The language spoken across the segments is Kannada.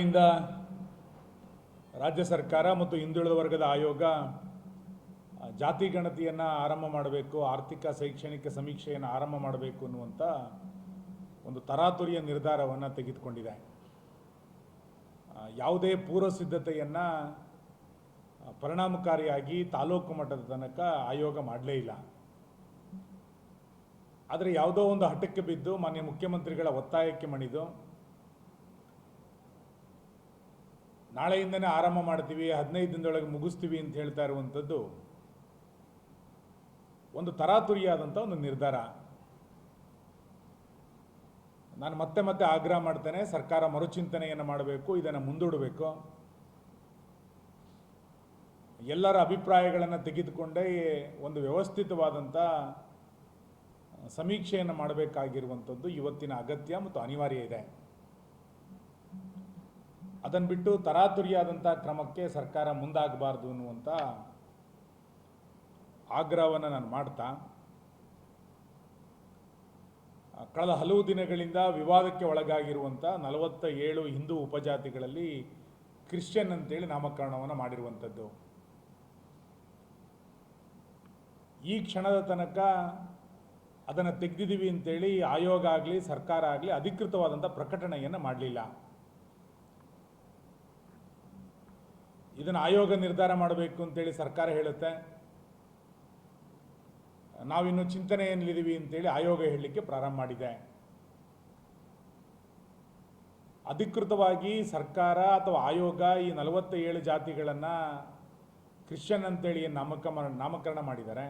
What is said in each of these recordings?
ಇಂದ ರಾಜ್ಯ ಸರ್ಕಾರ ಮತ್ತು ಹಿಂದುಳಿದ ವರ್ಗದ ಆಯೋಗ ಜಾತಿ ಗಣತಿಯನ್ನು ಆರಂಭ ಮಾಡಬೇಕು, ಆರ್ಥಿಕ, ಶೈಕ್ಷಣಿಕ ಸಮೀಕ್ಷೆಯನ್ನು ಆರಂಭ ಮಾಡಬೇಕು ಅನ್ನುವಂಥ ಒಂದು ತರಾತುರಿಯ ನಿರ್ಧಾರವನ್ನು ತೆಗೆದುಕೊಂಡಿದೆ. ಯಾವುದೇ ಪೂರ್ವ ಸಿದ್ಧತೆಯನ್ನು ಪರಿಣಾಮಕಾರಿಯಾಗಿ ತಾಲೂಕು ಮಟ್ಟದ ತನಕ ಆಯೋಗ ಮಾಡಲೇ ಇಲ್ಲ. ಆದರೆ ಯಾವುದೋ ಒಂದು ಹಠಕ್ಕೆ ಬಿದ್ದು ಮಾನ್ಯ ಮುಖ್ಯಮಂತ್ರಿಗಳ ಒತ್ತಾಯಕ್ಕೆ ಮಣಿದು ನಾಳೆಯಿಂದನೇ ಆರಂಭ ಮಾಡ್ತೀವಿ, ಹದಿನೈದು ದಿನದೊಳಗೆ ಮುಗಿಸ್ತೀವಿ ಅಂತ ಹೇಳ್ತಾ ಇರುವಂಥದ್ದು ಒಂದು ತರಾತುರಿಯಾದಂಥ ಒಂದು ನಿರ್ಧಾರ. ನಾನು ಮತ್ತೆ ಮತ್ತೆ ಆಗ್ರಹ ಮಾಡ್ತೇನೆ, ಸರ್ಕಾರ ಮರುಚಿಂತನೆಯನ್ನು ಮಾಡಬೇಕು, ಇದನ್ನು ಮುಂದೂಡಬೇಕು. ಎಲ್ಲರ ಅಭಿಪ್ರಾಯಗಳನ್ನು ತೆಗೆದುಕೊಂಡೇ ಒಂದು ವ್ಯವಸ್ಥಿತವಾದಂಥ ಸಮೀಕ್ಷೆಯನ್ನು ಮಾಡಬೇಕಾಗಿರುವಂಥದ್ದು ಇವತ್ತಿನ ಅಗತ್ಯ ಮತ್ತು ಅನಿವಾರ್ಯ ಇದೆ. ಅದನ್ನು ಬಿಟ್ಟು ತರಾತುರಿಯಾದಂಥ ಕ್ರಮಕ್ಕೆ ಸರ್ಕಾರ ಮುಂದಾಗಬಾರ್ದು ಅನ್ನುವಂಥ ಆಗ್ರಹವನ್ನು ನಾನು ಮಾಡ್ತಾ, ಕಳೆದ ಹಲವು ದಿನಗಳಿಂದ ವಿವಾದಕ್ಕೆ ಒಳಗಾಗಿರುವಂಥ ನಲವತ್ತ ಏಳು ಹಿಂದೂ ಉಪಜಾತಿಗಳಲ್ಲಿ ಕ್ರಿಶ್ಚಿಯನ್ ಅಂತೇಳಿ ನಾಮಕರಣವನ್ನು ಮಾಡಿರುವಂಥದ್ದು ಈ ಕ್ಷಣದ ತನಕ ಅದನ್ನು ತೆಗೆದಿದ್ದೀವಿ ಅಂತೇಳಿ ಆಯೋಗ ಆಗಲಿ, ಸರ್ಕಾರ ಆಗಲಿ ಅಧಿಕೃತವಾದಂಥ ಪ್ರಕಟಣೆಯನ್ನು ಮಾಡಲಿಲ್ಲ. ಇದನ್ನು ಆಯೋಗ ನಿರ್ಧಾರ ಮಾಡಬೇಕು ಅಂತೇಳಿ ಸರ್ಕಾರ ಹೇಳುತ್ತೆ. ನಾವಿನ್ನು ಚಿಂತನೆಯಲ್ಲಿದ್ದೀವಿ ಅಂತೇಳಿ ಆಯೋಗ ಹೇಳಲಿಕ್ಕೆ ಪ್ರಾರಂಭ ಮಾಡಿದೆ. ಅಧಿಕೃತವಾಗಿ ಸರ್ಕಾರ ಅಥವಾ ಆಯೋಗ ಈ ನಲವತ್ತ ಏಳು ಜಾತಿಗಳನ್ನು ಕ್ರಿಶ್ಚಿಯನ್ ಅಂತೇಳಿ ನಾಮಕ ನಾಮಕರಣ ಮಾಡಿದ್ದಾರೆ.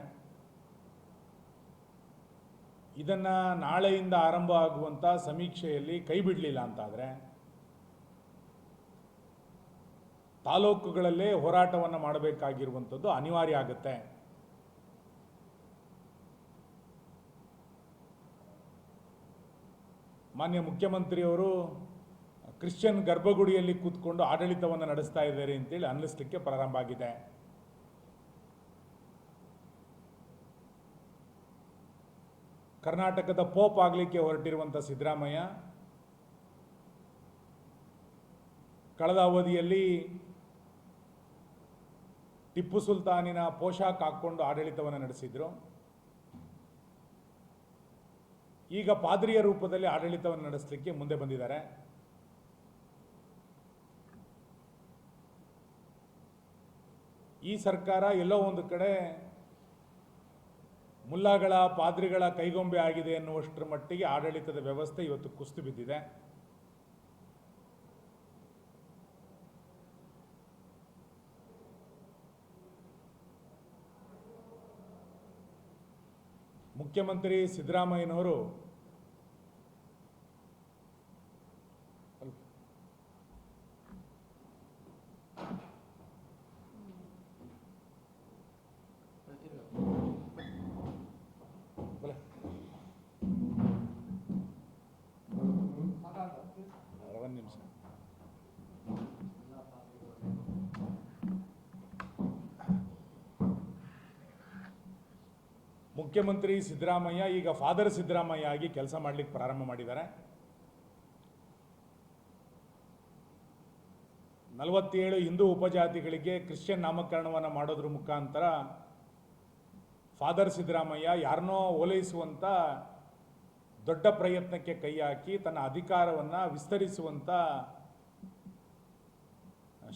ಇದನ್ನು ನಾಳೆಯಿಂದ ಆರಂಭ ಆಗುವಂಥ ಸಮೀಕ್ಷೆಯಲ್ಲಿ ಕೈ ಬಿಡಲಿಲ್ಲ ಅಂತಾದರೆ ತಾಲೂಕುಗಳಲ್ಲೇ ಹೋರಾಟವನ್ನು ಮಾಡಬೇಕಾಗಿರುವಂಥದ್ದು ಅನಿವಾರ್ಯ ಆಗುತ್ತೆ. ಮಾನ್ಯ ಮುಖ್ಯಮಂತ್ರಿಯವರು ಕ್ರಿಶ್ಚಿಯನ್ ಗರ್ಭಗುಡಿಯಲ್ಲಿ ಕೂತ್ಕೊಂಡು ಆಡಳಿತವನ್ನು ನಡೆಸ್ತಾ ಇದ್ದಾರೆ ಅಂತೇಳಿ ಅನ್ನಿಸ್ಲಿಕ್ಕೆ ಪ್ರಾರಂಭ ಆಗಿದೆ. ಕರ್ನಾಟಕದ ಪೋಪ್ ಆಗಲಿಕ್ಕೆ ಹೊರಟಿರುವಂಥ ಸಿದ್ದರಾಮಯ್ಯ, ಕಳೆದ ಅವಧಿಯಲ್ಲಿ ಟಿಪ್ಪು ಸುಲ್ತಾನಿನ ಪೋಷಾಕ್ ಹಾಕ್ಕೊಂಡು ಆಡಳಿತವನ್ನು ನಡೆಸಿದ್ರು. ಈಗ ಪಾದ್ರಿಯ ರೂಪದಲ್ಲಿ ಆಡಳಿತವನ್ನು ನಡೆಸಲಿಕ್ಕೆ ಮುಂದೆ ಬಂದಿದ್ದಾರೆ. ಈ ಸರ್ಕಾರ ಎಲ್ಲೋ ಒಂದು ಕಡೆ ಮುಲ್ಲಾಗಳ ಪಾದ್ರಿಗಳ ಕೈಗೊಂಬೆ ಆಗಿದೆ ಎನ್ನುವಷ್ಟರ ಮಟ್ಟಿಗೆ ಆಡಳಿತದ ವ್ಯವಸ್ಥೆ ಇವತ್ತು ಕುಸಿದು ಬಿದ್ದಿದೆ. ಮುಖ್ಯಮಂತ್ರಿ ಸಿದ್ದರಾಮಯ್ಯನವರು ಮುಖ್ಯಮಂತ್ರಿ ಸಿದ್ದರಾಮಯ್ಯ ಈಗ ಫಾದರ್ ಸಿದ್ದರಾಮಯ್ಯ ಆಗಿ ಕೆಲಸ ಮಾಡಲಿಕ್ಕೆ ಪ್ರಾರಂಭ ಮಾಡಿದ್ದಾರೆ. ನಲವತ್ತೇಳು ಹಿಂದೂ ಉಪಜಾತಿಗಳಿಗೆ ಕ್ರಿಶ್ಚಿಯನ್ ನಾಮಕರಣವನ್ನು ಮಾಡೋದ್ರ ಮುಖಾಂತರ ಫಾದರ್ ಸಿದ್ದರಾಮಯ್ಯ ಯಾರನ್ನೋ ಓಲೈಸುವಂಥ ದೊಡ್ಡ ಪ್ರಯತ್ನಕ್ಕೆ ಕೈ ಹಾಕಿ ತನ್ನ ಅಧಿಕಾರವನ್ನು ವಿಸ್ತರಿಸುವಂಥ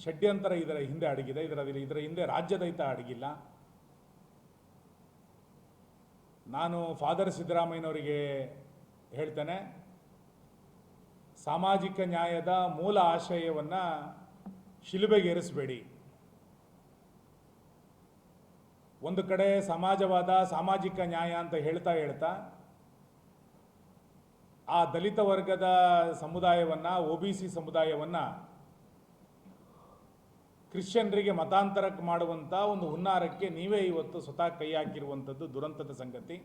ಷಡ್ಯಂತರ ಇದರ ಹಿಂದೆ ಅಡಗಿದೆ. ಇದರ ಇದರ ಹಿಂದೆ ರಾಜ್ಯದೈತ ಅಡಗಿಲ್ಲ. ನಾನು ಫಾದರ್ ಸಿದ್ದರಾಮಯ್ಯನವರಿಗೆ ಹೇಳ್ತೇನೆ, ಸಾಮಾಜಿಕ ನ್ಯಾಯದ ಮೂಲ ಆಶಯವನ್ನು ಶಿಲುಬೆಗೇರಿಸಬೇಡಿ ಒಂದು ಕಡೆ ಸಮಾಜವಾದ ಸಾಮಾಜಿಕ ನ್ಯಾಯ ಅಂತ ಹೇಳ್ತಾ ಹೇಳ್ತಾ, ಆ ದಲಿತ ವರ್ಗದ ಸಮುದಾಯವನ್ನು, ಒ ಬಿ ಸಿ ಸಮುದಾಯವನ್ನು ಕ್ರಿಶ್ಚಿಯನ್ರಿಗೆ ಮತಾಂತರಕ್ಕೆ ಮಾಡುವಂಥ ಒಂದು ಹುನ್ನಾರಕ್ಕೆ ನೀವೇ ಇವತ್ತು ಸ್ವತಃ ಕೈ ಹಾಕಿರುವಂಥದ್ದು ದುರಂತದ ಸಂಗತಿ.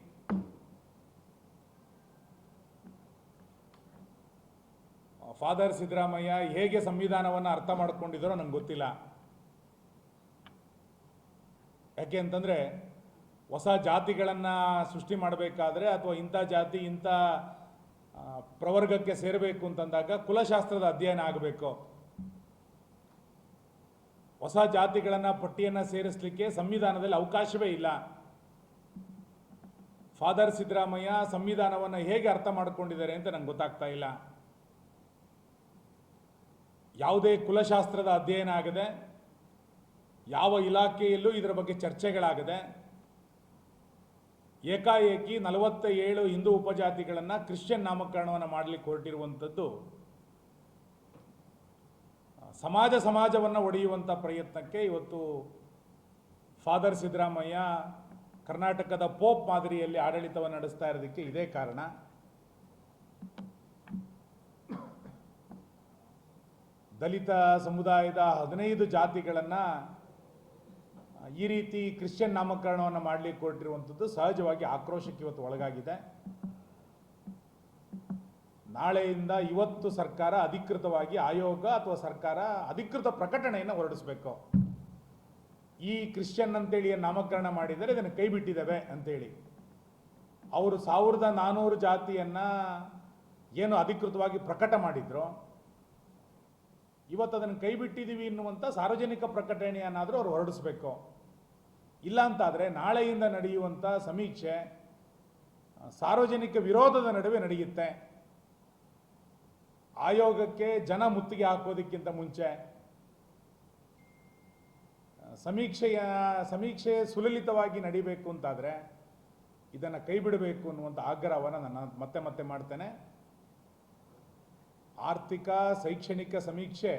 ಫಾದರ್ ಸಿದ್ದರಾಮಯ್ಯ ಹೇಗೆ ಸಂವಿಧಾನವನ್ನು ಅರ್ಥ ಮಾಡ್ಕೊಂಡಿದ್ದಾರೋ ನಂಗೆ ಗೊತ್ತಿಲ್ಲ. ಯಾಕೆ ಅಂತಂದರೆ ಹೊಸ ಜಾತಿಗಳನ್ನು ಸೃಷ್ಟಿ ಮಾಡಬೇಕಾದ್ರೆ ಅಥವಾ ಇಂಥ ಜಾತಿ, ಇಂಥ ಪ್ರವರ್ಗಕ್ಕೆ ಸೇರಬೇಕು ಅಂತಂದಾಗ ಕುಲಶಾಸ್ತ್ರದ ಅಧ್ಯಯನ ಆಗಬೇಕು. ಹೊಸ ಜಾತಿಗಳನ್ನು ಪಟ್ಟಿಯನ್ನು ಸೇರಿಸಲಿಕ್ಕೆ ಸಂವಿಧಾನದಲ್ಲಿ ಅವಕಾಶವೇ ಇಲ್ಲ. ಫಾದರ್ ಸಿದ್ದರಾಮಯ್ಯ ಸಂವಿಧಾನವನ್ನು ಹೇಗೆ ಅರ್ಥ ಮಾಡಿಕೊಂಡಿದ್ದಾರೆ ಅಂತ ನಂಗೆ ಗೊತ್ತಾಗ್ತಾ ಇಲ್ಲ. ಯಾವುದೇ ಕುಲಶಾಸ್ತ್ರದ ಅಧ್ಯಯನ ಆಗದೆ, ಯಾವ ಇಲಾಖೆಯಲ್ಲೂ ಇದರ ಬಗ್ಗೆ ಚರ್ಚೆಗಳಾಗದೆ, ಏಕಾಏಕಿ ನಲವತ್ತ ಏಳು ಹಿಂದೂ ಉಪಜಾತಿಗಳನ್ನು ಕ್ರಿಶ್ಚಿಯನ್ ನಾಮಕರಣವನ್ನು ಮಾಡಲಿಕ್ಕೆ ಹೊರಟಿರುವಂಥದ್ದು ಸಮಾಜ ಸಮಾಜವನ್ನು ಒಡೆಯುವಂಥ ಪ್ರಯತ್ನಕ್ಕೆ ಇವತ್ತು ಫಾದರ್ ಸಿದ್ದರಾಮಯ್ಯ ಕರ್ನಾಟಕದ ಪೋಪ್ ಮಾದರಿಯಲ್ಲಿ ಆಡಳಿತವನ್ನು ನಡೆಸ್ತಾ ಇರೋದಕ್ಕೆ ಇದೇ ಕಾರಣ. ದಲಿತ ಸಮುದಾಯದ ಹದಿನೈದು ಜಾತಿಗಳನ್ನು ಈ ರೀತಿ ಕ್ರಿಶ್ಚಿಯನ್ ನಾಮಕರಣವನ್ನು ಮಾಡಲಿಕ್ಕೆ ಕೊಟ್ಟಿರುವಂಥದ್ದು ಸಹಜವಾಗಿ ಆಕ್ರೋಶಕ್ಕೆ ಇವತ್ತು ಒಳಗಾಗಿದೆ. ನಾಳೆಯಿಂದ ಇವತ್ತು ಸರ್ಕಾರ ಅಧಿಕೃತವಾಗಿ ಆಯೋಗ ಅಥವಾ ಸರ್ಕಾರ ಅಧಿಕೃತ ಪ್ರಕಟಣೆಯನ್ನು ಹೊರಡಿಸಬೇಕು. ಈ ಕ್ರಿಶ್ಚಿಯನ್ ಅಂತೇಳಿ ನಾಮಕರಣ ಮಾಡಿದರೆ ಇದನ್ನು ಕೈ ಬಿಟ್ಟಿದ್ದೇವೆ ಅಂತೇಳಿ. ಅವರು ಸಾವಿರದ ನಾನ್ನೂರು ಜಾತಿಯನ್ನು ಏನು ಅಧಿಕೃತವಾಗಿ ಪ್ರಕಟ ಮಾಡಿದ್ರು, ಇವತ್ತು ಅದನ್ನು ಕೈ ಬಿಟ್ಟಿದ್ದೀವಿ ಎನ್ನುವಂಥ ಸಾರ್ವಜನಿಕ ಪ್ರಕಟಣೆಯನ್ನಾದರೂ ಅವರು ಹೊರಡಿಸ್ಬೇಕು. ಇಲ್ಲ ಅಂತಾದರೆ ನಾಳೆಯಿಂದ ನಡೆಯುವಂಥ ಸಮೀಕ್ಷೆ, ಸಾರ್ವಜನಿಕ ವಿರೋಧದ ನಡುವೆ ನಡೆಯುತ್ತೆ. ಆಯೋಗಕ್ಕೆ ಜನ ಮುತ್ತಿಗೆ ಹಾಕೋದಕ್ಕಿಂತ ಮುಂಚೆ ಸಮೀಕ್ಷೆಯ, ಸಮೀಕ್ಷೆ ಸುಲಲಿತವಾಗಿ ನಡಿಬೇಕು ಅಂತಾದರೆ ಇದನ್ನು ಕೈ ಬಿಡಬೇಕು ಅನ್ನುವಂಥ ಆಗ್ರಹವನ್ನು ನಾನು ಮತ್ತೆ ಮತ್ತೆ ಮಾಡ್ತೇನೆ. ಆರ್ಥಿಕ, ಶೈಕ್ಷಣಿಕ ಸಮೀಕ್ಷೆ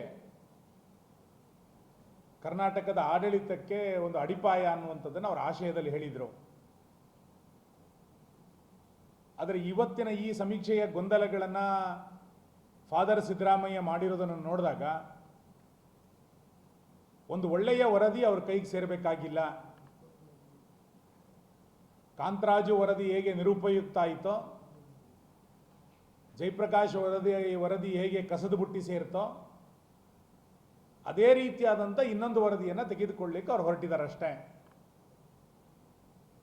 ಕರ್ನಾಟಕದ ಆಡಳಿತಕ್ಕೆ ಒಂದು ಅಡಿಪಾಯ ಅನ್ನುವಂಥದ್ದನ್ನು ಅವರ ಆಶಯದಲ್ಲಿ ಹೇಳಿದರು. ಆದರೆ ಇವತ್ತಿನ ಈ ಸಮೀಕ್ಷೆಯ ಗೊಂದಲಗಳನ್ನು ಫಾದರ್ ಸಿದ್ದರಾಮಯ್ಯ ಮಾಡಿರೋದನ್ನು ನೋಡಿದಾಗ ಒಂದು ಒಳ್ಳೆಯ ವರದಿ ಅವ್ರ ಕೈಗೆ ಸೇರಬೇಕಾಗಿಲ್ಲ. ಕಾಂತರಾಜು ವರದಿ ಹೇಗೆ ನಿರುಪಯುಕ್ತ ಆಯಿತೋ, ಜಯಪ್ರಕಾಶ್ ವರದಿ ವರದಿ ಹೇಗೆ ಕಸದ ಬುಟ್ಟಿ ಸೇರ್ತೋ, ಅದೇ ರೀತಿಯಾದಂಥ ಇನ್ನೊಂದು ವರದಿಯನ್ನು ತೆಗೆದುಕೊಳ್ಳಿಕ್ಕೆ ಅವ್ರು ಹೊರಟಿದ್ದಾರಷ್ಟೇ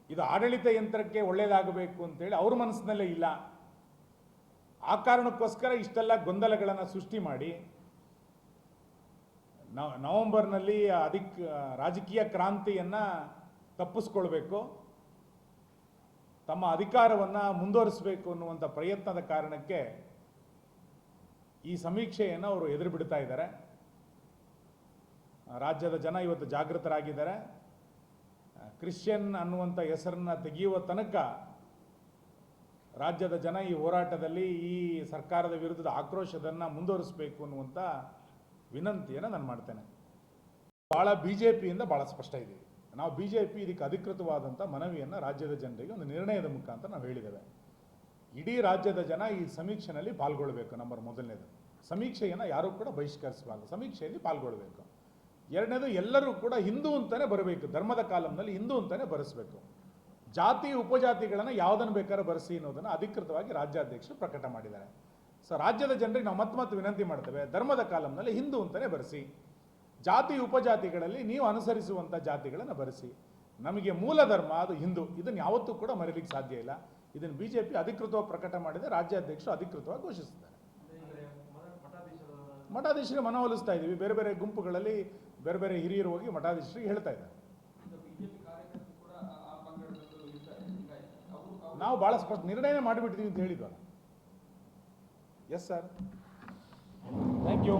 ಇದು ಆಡಳಿತ ಯಂತ್ರಕ್ಕೆ ಒಳ್ಳೆಯದಾಗಬೇಕು ಅಂತೇಳಿ ಅವ್ರ ಮನಸ್ಸಿನಲ್ಲೇ ಇಲ್ಲ. ಆ ಕಾರಣಕ್ಕೋಸ್ಕರ ಇಷ್ಟೆಲ್ಲ ಗೊಂದಲಗಳನ್ನು ಸೃಷ್ಟಿ ಮಾಡಿ ನವ, ನವೆಂಬರ್ನಲ್ಲಿ ಅಧಿಕ, ರಾಜಕೀಯ ಕ್ರಾಂತಿಯನ್ನು ತಪ್ಪಿಸ್ಕೊಳ್ಬೇಕು, ತಮ್ಮ ಅಧಿಕಾರವನ್ನು ಮುಂದುವರಿಸಬೇಕು ಅನ್ನುವಂಥ ಪ್ರಯತ್ನದ ಕಾರಣಕ್ಕೆ ಈ ಸಮೀಕ್ಷೆಯನ್ನು ಅವರು ಎದುರು ಬಿಡ್ತಾ ಇದ್ದಾರೆ. ರಾಜ್ಯದ ಜನ ಇವತ್ತು ಜಾಗೃತರಾಗಿದ್ದಾರೆ. ಕ್ರಿಶ್ಚಿಯನ್ ಅನ್ನುವಂಥ ಹೆಸರನ್ನ ತೆಗೆಯುವ ತನಕ ರಾಜ್ಯದ ಜನ ಈ ಹೋರಾಟದಲ್ಲಿ ಈ ಸರ್ಕಾರದ ವಿರುದ್ಧದ ಆಕ್ರೋಶದನ್ನು ಮುಂದುವರಿಸಬೇಕು ಅನ್ನುವಂಥ ವಿನಂತಿಯನ್ನು ನಾನು ಮಾಡ್ತೇನೆ. ಭಾಳ ಬಿ ಜೆ ಪಿಯಿಂದ ಭಾಳ ಸ್ಪಷ್ಟ ಇದೆ. ನಾವು ಬಿ ಜೆ ಪಿ ಇದಕ್ಕೆ ಅಧಿಕೃತವಾದಂಥ ಮನವಿಯನ್ನು ರಾಜ್ಯದ ಜನರಿಗೆ ಒಂದು ನಿರ್ಣಯದ ಮುಖಾಂತರ ನಾವು ಹೇಳಿದ್ದೇವೆ. ಇಡೀ ರಾಜ್ಯದ ಜನ ಈ ಸಮೀಕ್ಷೆಯಲ್ಲಿ ಪಾಲ್ಗೊಳ್ಬೇಕು ನಂಬರ್ ಮೊದಲನೇದು. ಸಮೀಕ್ಷೆಯನ್ನು ಯಾರೂ ಕೂಡ ಬಹಿಷ್ಕರಿಸಬಾರ್ದು. ಸಮೀಕ್ಷೆಯಲ್ಲಿ ಪಾಲ್ಗೊಳ್ಬೇಕು. ಎರಡನೇದು ಎಲ್ಲರೂ ಕೂಡ ಹಿಂದೂ ಅಂತಲೇ ಬರಬೇಕು. ಧರ್ಮದ ಕಾಲಂನಲ್ಲಿ ಹಿಂದೂ ಅಂತಲೇ ಬರೆಸಬೇಕು. ಜಾತಿ ಉಪಜಾತಿಗಳನ್ನು ಯಾವುದನ್ನು ಬೇಕಾದ್ರೂ ಬರೆಸಿ ಅನ್ನೋದನ್ನು ಅಧಿಕೃತವಾಗಿ ರಾಜ್ಯಾಧ್ಯಕ್ಷರು ಪ್ರಕಟ ಮಾಡಿದ್ದಾರೆ. ಸೊ ರಾಜ್ಯದ ಜನರಿಗೆ ನಾವು ಮತ್ತೆ ಮತ್ತೆ ವಿನಂತಿ ಮಾಡ್ತೇವೆ, ಧರ್ಮದ ಕಾಲಂನಲ್ಲಿ ಹಿಂದೂ ಅಂತಲೇ ಬರೆಸಿ, ಜಾತಿ ಉಪಜಾತಿಗಳಲ್ಲಿ ನೀವು ಅನುಸರಿಸುವಂಥ ಜಾತಿಗಳನ್ನು ಬರೆಸಿ. ನಮಗೆ ಮೂಲ ಧರ್ಮ ಅದು ಹಿಂದೂ, ಇದನ್ನು ಯಾವತ್ತೂ ಕೂಡ ಮರೀಲಿಕ್ಕೆ ಸಾಧ್ಯ ಇಲ್ಲ. ಇದನ್ನು ಬಿ ಜೆ ಪಿ ಅಧಿಕೃತವಾಗಿ ಪ್ರಕಟ ಮಾಡಿದೆ, ರಾಜ್ಯಾಧ್ಯಕ್ಷರು ಅಧಿಕೃತವಾಗಿ ಘೋಷಿಸಿದ್ದಾರೆ. ಮಠಾಧೀಶರಿಗೆ ಮನವೊಲಿಸ್ತಾ ಇದ್ದೀವಿ ಬೇರೆ ಬೇರೆ ಗುಂಪುಗಳಲ್ಲಿ ಬೇರೆ ಬೇರೆ ಹಿರಿಯರು ಹೋಗಿ ಮಠಾಧೀಶರಿಗೆ ಹೇಳ್ತಾ ಇದ್ದಾರೆ. ನಾವು ಭಾಳ ಸ್ಪಷ್ಟ ನಿರ್ಣಯ ಮಾಡಿಬಿಟ್ಟಿದ್ದೀವಿ ಅಂತ ಹೇಳಿದ್ವಲ್ಲ. ಎಸ್ ಸರ್ ಥ್ಯಾಂಕ್ ಯು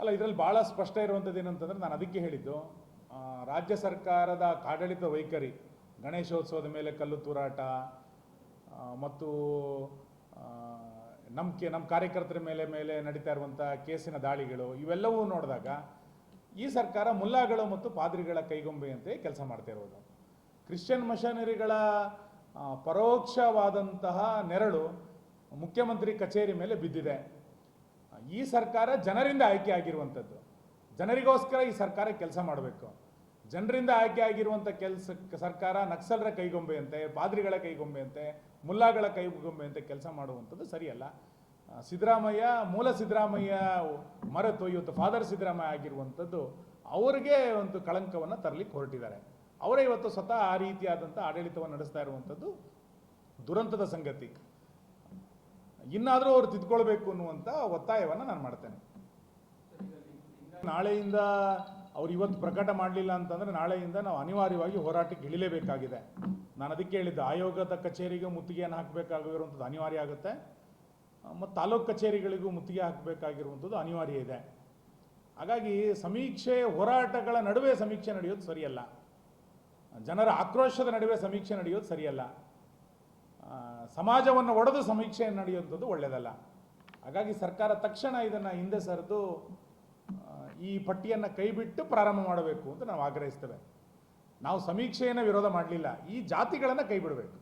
ಅಲ್ಲ, ಇದರಲ್ಲಿ ಭಾಳ ಸ್ಪಷ್ಟ ಇರುವಂಥದ್ದು ಏನಂತಂದ್ರೆ ನಾನು ಅದಕ್ಕೆ ಹೇಳಿದ್ದು ರಾಜ್ಯ ಸರ್ಕಾರದ ಆಡಳಿತ ವೈಖರಿ, ಗಣೇಶೋತ್ಸವದ ಮೇಲೆ ಕಲ್ಲು ತೂರಾಟ ಮತ್ತು ನಮ್ಮ ಕೆ ನಮ್ಮ ಕಾರ್ಯಕರ್ತರ ಮೇಲೆ ಮೇಲೆ ನಡೀತಾ ಇರುವಂಥ ಕೇಸಿನ ದಾಳಿಗಳು, ಇವೆಲ್ಲವೂ ನೋಡಿದಾಗ ಈ ಸರ್ಕಾರ ಮುಲ್ಲಾಗಳು ಮತ್ತು ಪಾದ್ರಿಗಳ ಕೈಗೊಂಬೆಯಂತೆ ಕೆಲಸ ಮಾಡ್ತಾ ಇರೋದು. ಕ್ರಿಶ್ಚಿಯನ್ ಮಿಷನರಿಗಳ ಪರೋಕ್ಷವಾದಂತಹ ನೆರಳು ಮುಖ್ಯಮಂತ್ರಿ ಕಚೇರಿ ಮೇಲೆ ಬಿದ್ದಿದೆ. ಈ ಸರ್ಕಾರ ಜನರಿಂದ ಆಯ್ಕೆ ಆಗಿರುವಂಥದ್ದು. ಜನರಿಗೋಸ್ಕರ ಈ ಸರ್ಕಾರ ಕೆಲಸ ಮಾಡಬೇಕು. ಜನರಿಂದ ಆಯ್ಕೆ ಆಗಿರುವಂಥ ಕೆಲಸ, ಸರ್ಕಾರ ನಕ್ಸಲರ ಕೈಗೊಂಬೆಯಂತೆ, ಪಾದ್ರಿಗಳ ಕೈಗೊಂಬೆಯಂತೆ ಮುಲ್ಲಾಗಳ ಕೈಗೊಂಬೆಯಂತೆ ಕೆಲಸ ಮಾಡುವಂಥದ್ದು ಸರಿಯಲ್ಲ. ಸಿದ್ದರಾಮಯ್ಯ, ಮೂಲ ಸಿದ್ದರಾಮಯ್ಯ ಮರೆತು ಇವತ್ತು ಫಾದರ್ ಸಿದ್ದರಾಮಯ್ಯ ಆಗಿರುವಂಥದ್ದು ಅವರಿಗೆ ಒಂದು ಕಳಂಕವನ್ನು ತರಲಿಕ್ಕೆ ಹೊರಟಿದ್ದಾರೆ. ಅವರೇ ಇವತ್ತು ಸ್ವತಃ ಆ ರೀತಿಯಾದಂಥ ಆಡಳಿತವನ್ನು ನಡೆಸ್ತಾ ಇರುವಂಥದ್ದು ದುರಂತದ ಸಂಗತಿ. ಇನ್ನಾದರೂ ಅವರು ತಿದ್ಕೊಳ್ಬೇಕು ಅನ್ನುವಂಥ ಒತ್ತಾಯವನ್ನು ನಾನು ಮಾಡ್ತೇನೆ. ನಾಳೆಯಿಂದ ಅವ್ರು ಇವತ್ತು ಪ್ರಕಟ ಮಾಡಲಿಲ್ಲ ಅಂತಂದರೆ ನಾಳೆಯಿಂದ ನಾವು ಅನಿವಾರ್ಯವಾಗಿ ಹೋರಾಟಕ್ಕೆ ಇಳಿಲೇಬೇಕಾಗಿದೆ. ನಾನು ಅದಕ್ಕೆ ಹೇಳಿದ್ದೆ, ಆಯೋಗದ ಕಚೇರಿಗೆ ಮುತ್ತಿಗೆಯನ್ನು ಹಾಕಬೇಕಾಗಿರುವಂಥದ್ದು ಅನಿವಾರ್ಯ ಆಗುತ್ತೆ. ಮತ್ತು ತಾಲೂಕು ಕಚೇರಿಗಳಿಗೂ ಮುತ್ತಿಗೆ ಹಾಕಬೇಕಾಗಿರುವಂಥದ್ದು ಅನಿವಾರ್ಯ ಇದೆ. ಹಾಗಾಗಿ ಸಮೀಕ್ಷೆ, ಹೋರಾಟಗಳ ನಡುವೆ ಸಮೀಕ್ಷೆ ನಡೆಯೋದು ಸರಿಯಲ್ಲ. ಜನರ ಆಕ್ರೋಶದ ನಡುವೆ ಸಮೀಕ್ಷೆ ನಡೆಯೋದು ಸರಿಯಲ್ಲ. ಸಮಾಜವನ್ನು ಒಡೆದು ಸಮೀಕ್ಷೆ ನಡೆಯುವಂಥದ್ದು ಒಳ್ಳೆಯದಲ್ಲ. ಹಾಗಾಗಿ ಸರ್ಕಾರ ತಕ್ಷಣ ಇದನ್ನು ಹಿಂದೆ ಸರಿದು ಈ ಪಟ್ಟಿಯನ್ನು ಕೈಬಿಟ್ಟು ಪ್ರಾರಂಭ ಮಾಡಬೇಕು ಅಂತ ನಾವು ಆಗ್ರಹಿಸ್ತೇವೆ. ನಾವು ಸಮೀಕ್ಷೆಯನ್ನು ವಿರೋಧ ಮಾಡಲಿಲ್ಲ. ಈ ಜಾತಿಗಳನ್ನು ಕೈ ಬಿಡಬೇಕು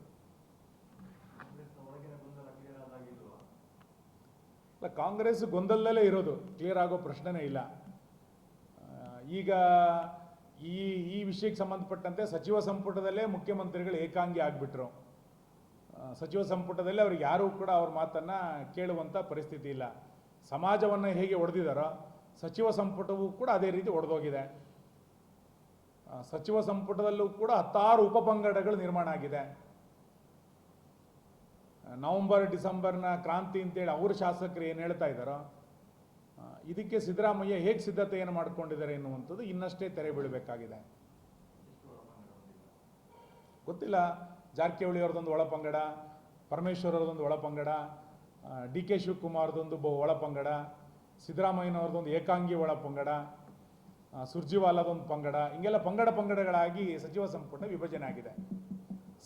ಅಲ್ಲ ಕಾಂಗ್ರೆಸ್ ಗೊಂದಲದಲ್ಲೇ ಇರೋದು. ಕ್ಲಿಯರ್ ಆಗೋ ಪ್ರಶ್ನೆನೇ ಇಲ್ಲ. ಈಗ ಈ ಈ ವಿಷಯಕ್ಕೆ ಸಂಬಂಧಪಟ್ಟಂತೆ ಸಚಿವ ಸಂಪುಟದಲ್ಲೇ ಮುಖ್ಯಮಂತ್ರಿಗಳು ಏಕಾಂಗಿ ಆಗಿಬಿಟ್ರು. ಸಚಿವ ಸಂಪುಟದಲ್ಲಿ ಅವ್ರಿಗೆ ಯಾರೂ ಕೂಡ ಅವ್ರ ಮಾತನ್ನು ಕೇಳುವಂಥ ಪರಿಸ್ಥಿತಿ ಇಲ್ಲ. ಸಮಾಜವನ್ನು ಹೇಗೆ ಒಡೆದಿದ್ದಾರೋ ಸಚಿವ ಸಂಪುಟವೂ ಕೂಡ ಅದೇ ರೀತಿ ಒಡೆದೋಗಿದೆ. ಸಚಿವ ಸಂಪುಟದಲ್ಲೂ ಕೂಡ ಹತ್ತಾರು ಉಪಪಂಗಡಗಳು ನಿರ್ಮಾಣ ಆಗಿದೆ. ನವಂಬರ್, ಡಿಸೆಂಬರ್ನ ಕ್ರಾಂತಿ ಅಂತೇಳಿ ಅವ್ರ ಶಾಸಕರು ಏನು ಹೇಳ್ತಾ ಇದ್ದಾರೋ ಇದಕ್ಕೆ ಸಿದ್ದರಾಮಯ್ಯ ಹೇಗೆ ಸಿದ್ಧತೆಯನ್ನು ಮಾಡ್ಕೊಂಡಿದ್ದಾರೆ ಎನ್ನುವಂಥದ್ದು ಇನ್ನಷ್ಟೇ ತೆರೆ ಬೀಳಬೇಕಾಗಿದೆ. ಗೊತ್ತಿಲ್ಲ, ಜಾರಕಿಹೊಳಿ ಅವ್ರದ್ದೊಂದು ಒಳಪಂಗಡ, ಪರಮೇಶ್ವರ್ ಅವ್ರದ್ದೊಂದು ಒಳಪಂಗಡ ಡಿ ಕೆ ಶಿವಕುಮಾರ್ದೊಂದು ಒಳಪಂಗಡ ಸಿದ್ದರಾಮಯ್ಯನವ್ರದ್ದೊಂದು ಏಕಾಂಗಿ ಒಳ ಪಂಗಡ ಸುರ್ಜಿವಾಲಾದೊಂದು ಪಂಗಡ, ಹಿಂಗೆಲ್ಲ ಪಂಗಡ ಪಂಗಡಗಳಾಗಿ ಸಚಿವ ಸಂಪುಟ ವಿಭಜನೆ ಆಗಿದೆ.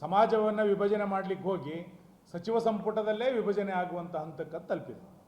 ಸಮಾಜವನ್ನು ವಿಭಜನೆ ಮಾಡಲಿಕ್ಕೆ ಹೋಗಿ ಸಚಿವ ಸಂಪುಟದಲ್ಲೇ ವಿಭಜನೆ ಆಗುವಂಥ ಹಂತಕ್ಕೆ ತಲುಪಿದೆ.